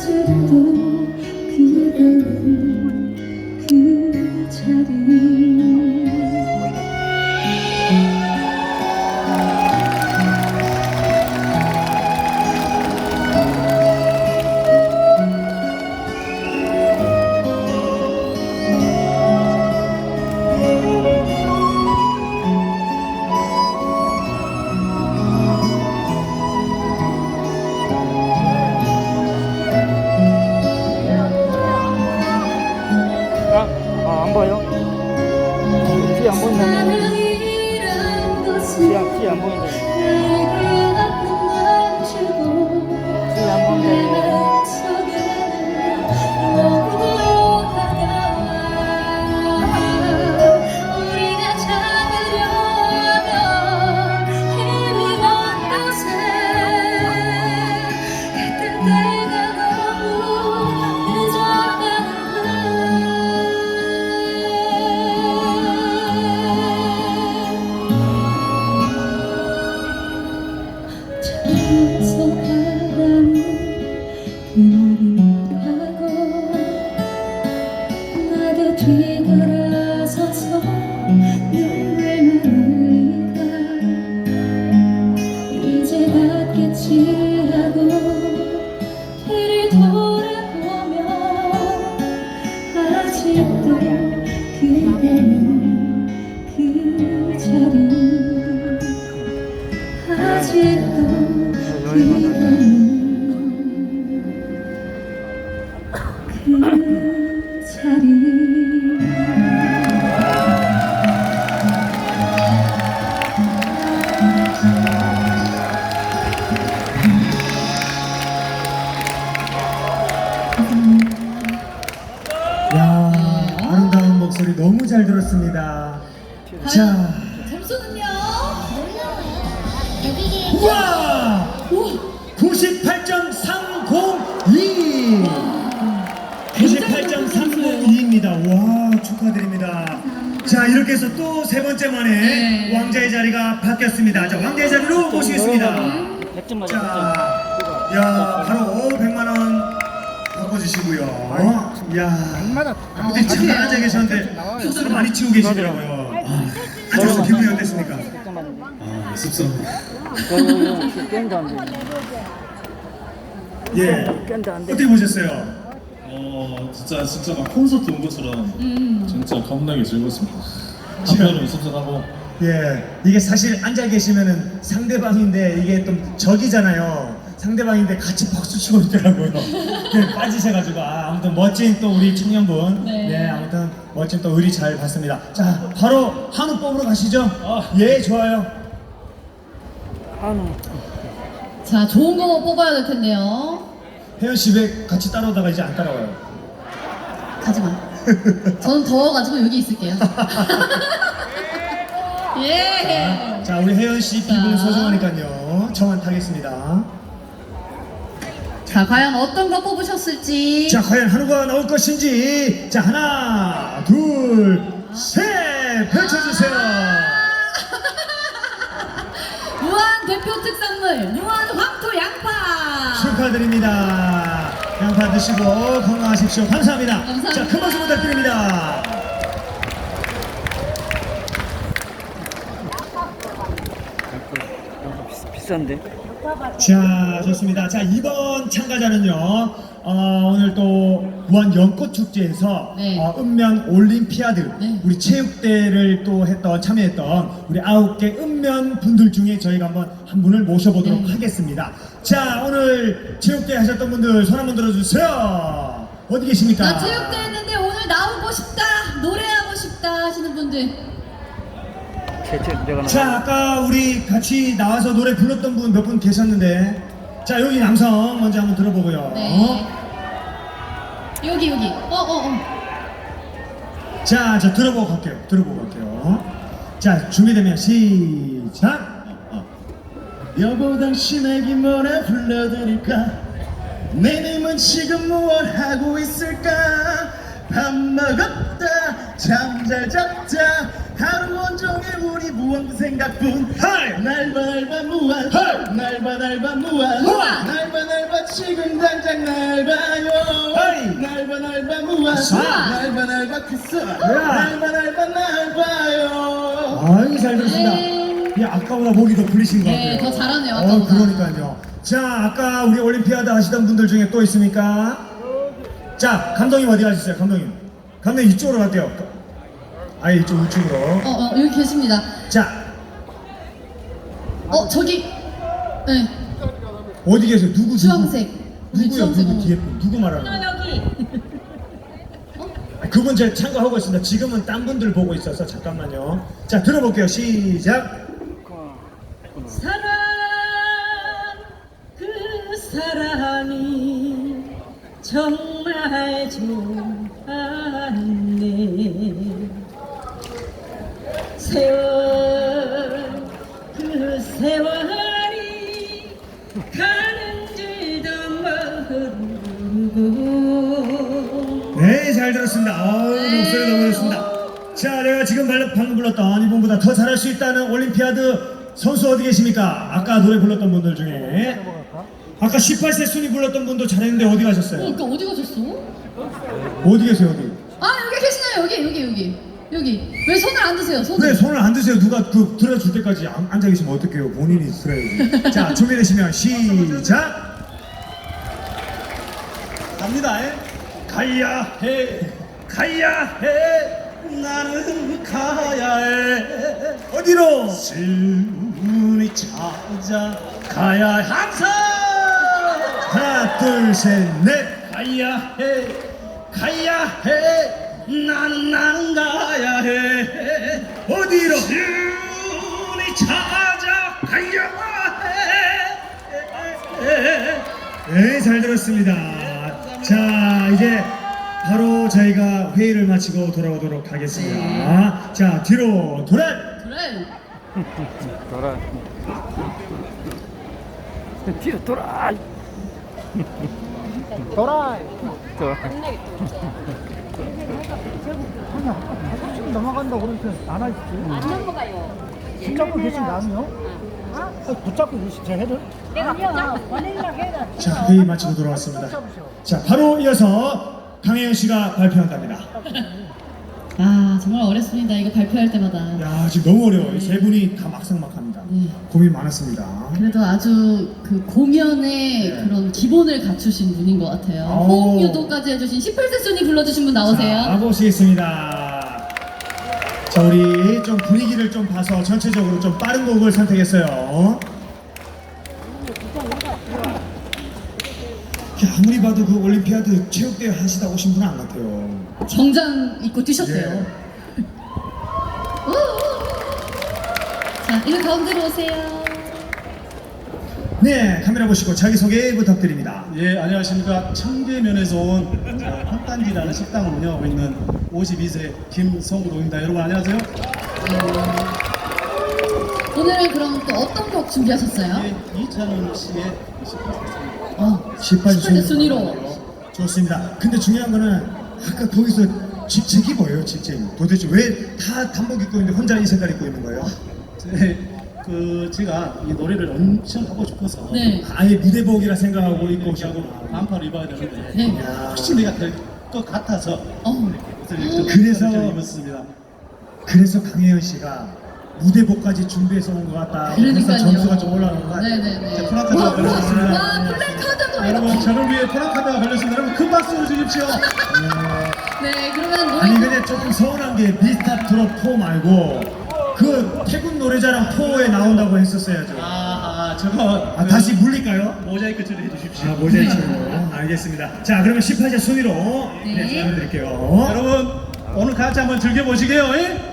아직도 그대는 그 자리 잘 들었습니다. 자, 점수는요? 우와! 98.302! 98.302입니다. 와, 축하드립니다. 자, 이렇게 해서 또 세 번째 만에 네. 왕자의 자리가 바뀌었습니다. 자, 왕자의 자리로 모시겠습니다. 100점 맞아. 자, 야, 바로 100만원 바꿔주시고요. 야, 아무튼 잠깐 앉아 계셨는데 스스로 많이 치고 계시더라고요. 아, 앉아서 기분이 어땠습니까? 100점 맞아. 아. 그안 돼. 예. 깬다 안 돼. 어떻게 보셨어요? 어, 진짜 진짜 막 콘서트 온 것처럼 음. 진짜 겁나게 즐거웠습니다. 한편으로 씁쓸하고 예, 이게 사실 앉아 계시면은 상대방인데 이게 좀 적이잖아요. 상대방인데 같이 박수 치고 있더라고요. 네, 빠지셔가지고 아, 아무튼 멋진 또 우리 청년분, 네. 네. 아무튼 멋진 또 의리 잘 봤습니다. 자, 바로 한우 뽑으러 가시죠. 예, 좋아요. 한우. 자, 좋은 거 뽑아야 될 텐데요. 혜연 씨 왜 같이 따라오다가 이제 안 따라와요? 가지 마. 저는 더워가지고 여기 있을게요. 예. 자, 우리 혜연 씨 자. 소중하니까요. 정한 타겠습니다. 자, 과연 어떤 거 뽑으셨을지. 자, 과연 한우가 나올 것인지. 자, 하나, 둘, 셋! 펼쳐주세요. 무한 대표 특산물, 무한 황토 양파. 축하드립니다. 양파 드시고 건강하십시오. 감사합니다. 감사합니다. 자, 큰 박수 부탁드립니다. 양파 비싸, 비싼데. 자, 좋습니다. 자, 이번 참가자는요, 어, 오늘 또 무한 연꽃 축제에서 네. 어, 읍면 올림피아드 네. 우리 체육대회를 또 했던 참여했던 우리 아홉 개 읍면 분들 중에 저희가 한번 한 분을 모셔보도록 네. 하겠습니다. 자, 오늘 체육대회 하셨던 분들 손 한번 들어주세요. 어디 계십니까? 나 체육대 했는데 오늘 나오고 싶다, 노래하고 싶다 하시는 분들. 자, 아까 우리 같이 나와서 노래 불렀던 분 몇 분 계셨는데, 자, 여기 남성 먼저 한번 들어보고요. 네. 여기, 여기. 어, 어, 어. 자, 저 들어보고 갈게요. 들어보고 갈게요. 자, 준비되면 시작. 어, 여보 당신에게 뭐라 불러드릴까? 내 님은 지금 무얼 하고 있을까? 밥 먹었다, 잠잘 잤다, 하루 온종일 우리 무한 생각뿐! 날바 날바 무한! 날바 날바 무한 무한! 날바 날바 지금 당장 날봐요 하이! 날바 날바 무한 무한! 날바 날바 키스 날바 날바 날봐요 아유 잘 들었습니다. 네. 예, 아까보다 목이 더 풀리신 것 네, 같아요. 더 잘하네요, 어, 아까보다. 그러니까요. 자, 아까 우리 올림피아드 하시던 분들 중에 또 있습니까? 자, 감독님 어디 가셨어요? 감독님. 감독님 이쪽으로 갈게요. 아예 이쪽 우측으로. 어, 어, 여기 계십니다. 자, 어, 저기. 네, 어디 계세요? 누구? 주황색. 우리 누구요? 주황색. 누구 어. 뒤에 분? 누구 말하는 거예요? 여기. 아, 그분 제가 참가하고 있습니다. 지금은 딴 분들 보고 있어서 잠깐만요. 자, 들어볼게요. 시작. 사랑 그 사람이 정말 좋았네 세월 그 세월이 가는 줄도 모르고 네, 잘 들었습니다. 어우, 네. 목소리 너무 좋습니다. 자, 내가 지금 발- 방금 불렀던 이분보다 더 잘할 수 있다는 올림피아드 선수 어디 계십니까? 아까 노래 불렀던 분들 중에. 아까 18세 순위 불렀던 분도 잘했는데 어디 가셨어요? 어, 그러니까 어디 가셨어? 어디 계세요, 어디? 아, 여기 계시네요. 여기, 여기, 여기. 여기. 왜 손을 안 드세요? 손을. 왜 손을 안 드세요? 누가 그 들어줄 때까지 안- 앉아 계시면 어떡해요? 본인이 들어야지. 자, 준비되시면 시작! 갑니다 예? 가야 해! 가야 해! 나는 가야 해 어디로? 슬문이 찾아가야 항상 하나, 둘, 셋, 넷! 가야 해 가야 해 나는 나는 가야 해 어디로? 슬문이 찾아가야 해 네, 잘 들었습니다. 자, 이제 바로 저희가 회의를 마치고 돌아오도록 하겠습니다. 자, 뒤로 돌아! 그래. 돌아. 뒤로 돌아. 돌아. 돌아. 지금 넘어간다 그러니까 안 하시지. 안 넘어가요. 붙잡고 계신 다음요? 아, 붙잡고 계신 제 해를? 자, 회의 마치고 돌아왔습니다. 자, 바로 이어서 강혜연 씨가 발표한답니다. 아, 정말 어렵습니다. 이거 발표할 때마다. 야, 지금 너무 어려워요. 이세 분이 다 막상막합니다. 네. 고민 많았습니다. 그래도 아주 그 공연의 네. 그런 기본을 갖추신 분인 것 같아요. 오. 호응 유도까지 해주신 18세 순위 불러주신 분 나오세요. 자, 모시겠습니다. 자, 우리 좀 분위기를 좀 봐서 전체적으로 좀 빠른 곡을 선택했어요. 아무리 봐도 그 올림피아드 체육대회 하시다 오신 분은 안 같아요. 정장 입고 뛰셨대요. 예. 우! 자, 이거 가운데로 오세요. 네, 카메라 보시고 자기소개 부탁드립니다. 예, 안녕하십니까. 청계면에서 온 어, 한단지라는 식당을 운영하고 있는 52세 김성동입니다. 여러분 안녕하세요. 오늘은 그럼 또 어떤 곡 준비하셨어요? 예, 이찬원 씨의 18세 어, 18세 18세 순위로. 좋습니다. 근데 중요한 거는 아까 거기서 직책이 뭐예요, 직책이? 도대체 왜 다 단복 입고 있는데 혼자 이 색깔 입고 있는 거예요? 제, 그 제가 이 노래를 엄청 하고 싶어서 네. 아예 무대복이라 생각하고 입고 오셨구나. 반팔을 입어야 되는데 네. 야, 혹시 내가 될 것 같아서 어. 그래서 그래서- 좀 입었습니다. 그래서 강혜연 씨가 무대복까지 준비해서 온 것 같다. 그래서 그러니까요. 점수가 좀 올라오는 것 같아요. 네네네. 자, 프랑카드가 와, 와, 걸렸습니다. 와, 플래카드도 여러분 이렇게. 저를 위해 프랑카드가 걸렸습니다. 여러분 큰 박수 주십시오. 네, 그러면 노래. 아니 근데 조금 서운한 게 미스터 트롯 4 말고 그 태국 노래자랑 4에 나온다고 했었어야죠. 아, 아 저거 아, 다시 물릴까요? 모자이크 처리 해 주십시오. 아, 모자이크로. 알겠습니다. 자, 그러면 18세 순위로 네, 네. 전해드릴게요. 여러분 오늘 같이 한번 즐겨보시게요. 예?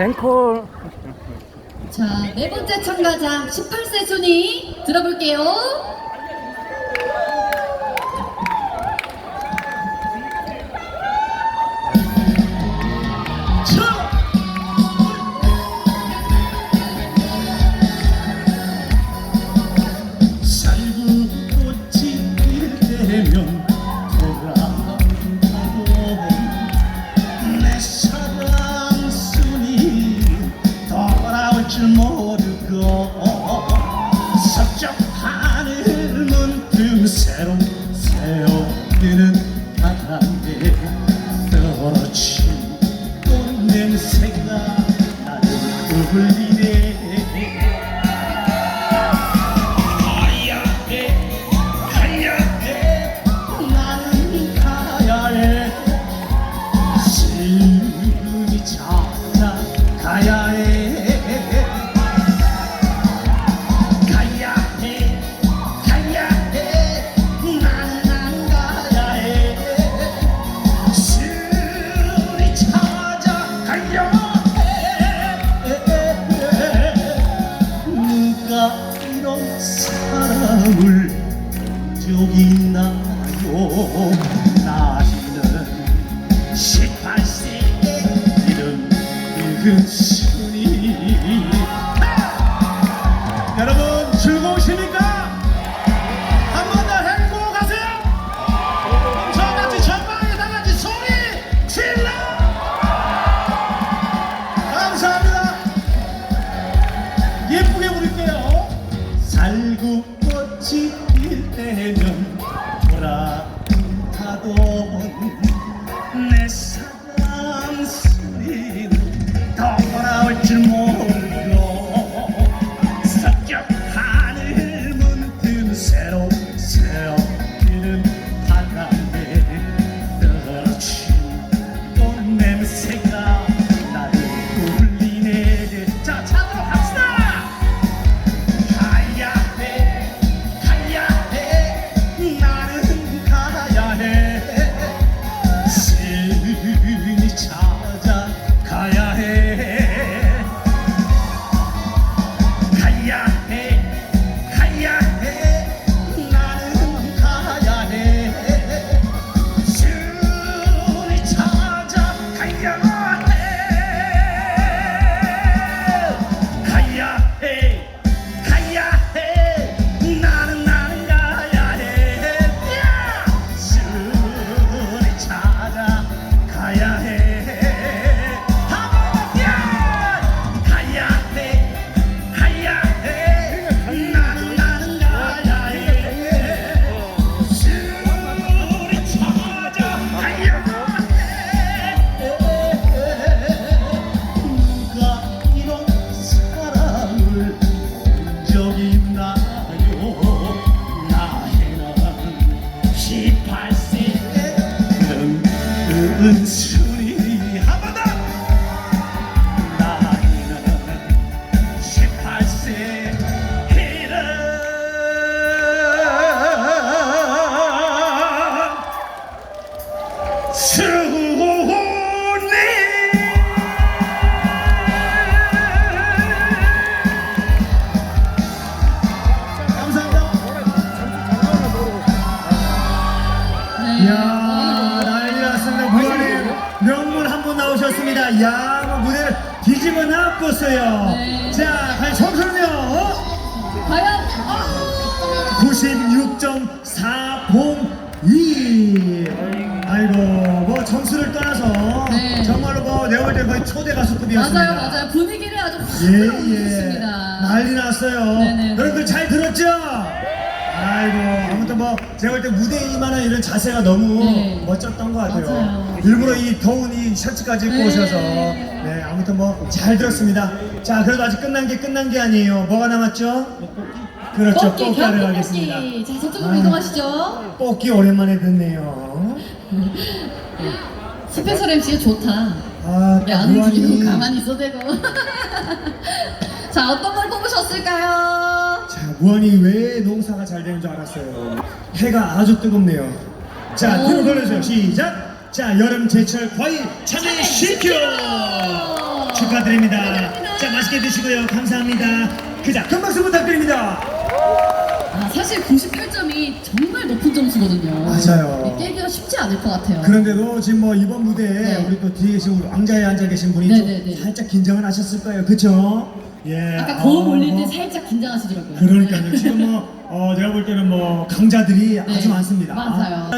앵콜. 자, 네 번째 참가자 18세 순위 들어볼게요. Yeah. 놨었어요 네. 자 과연 점수는요 과연 아, 96.402 아이고 뭐 점수를 떠나서 네. 정말로 뭐 내가 볼때 거의 초대 가수급이었습니다 맞아요, 맞아요. 분위기를 아주 확 예, 끌어올리셨습니다. 예. 난리 났어요. 네네. 여러분들 잘 들었죠? 아이고, 아무튼 뭐, 제가 볼때 임하는 이런 자세가 너무 네. 멋졌던 것 같아요. 맞아요. 일부러 이 더운 이 셔츠까지 입고 네. 오셔서, 네, 아무튼 뭐, 잘 들었습니다. 자, 그래도 아직 끝난 게 끝난 게 아니에요. 뭐가 남았죠? 그렇죠. 뽑기, 뽑기를 경기 하겠습니다. 뽑기. 자, 저쪽으로 아. 이동하시죠. 뽑기 오랜만에 듣네요. 스페셜 MC가 좋다. 아, 왜안 움직이고 무한히- 가만히 있어 대고. 자, 어떤 걸 뽑으셨을까요? 자, 무한히 왜 농사가 잘 되는 줄 알았어요. 해가 아주 뜨겁네요. 자, 오. 들어 걸어주세요. 시작. 자, 여름 제철 과일 참외 시켜 축하드립니다. 축하드립니다. 자, 맛있게 드시고요. 감사합니다. 그자, 큰 박수 부탁드립니다. 아, 사실 98점이 정말 높은 점수거든요. 맞아요. 깨기가 쉽지 않을 것 같아요. 그런데도 지금 뭐 이번 무대에 네. 우리 또 뒤에 우리 왕자에 앉아 계신 분이 네네네. 좀 살짝 긴장을 하셨을 거예요. 그쵸? 예. 아까 거울 어, 올릴 때 뭐. 살짝 긴장하시더라고요. 그러니까요. 지금 뭐, 어, 내가 볼 때는 뭐, 강자들이 네. 아주 많습니다. 맞아요.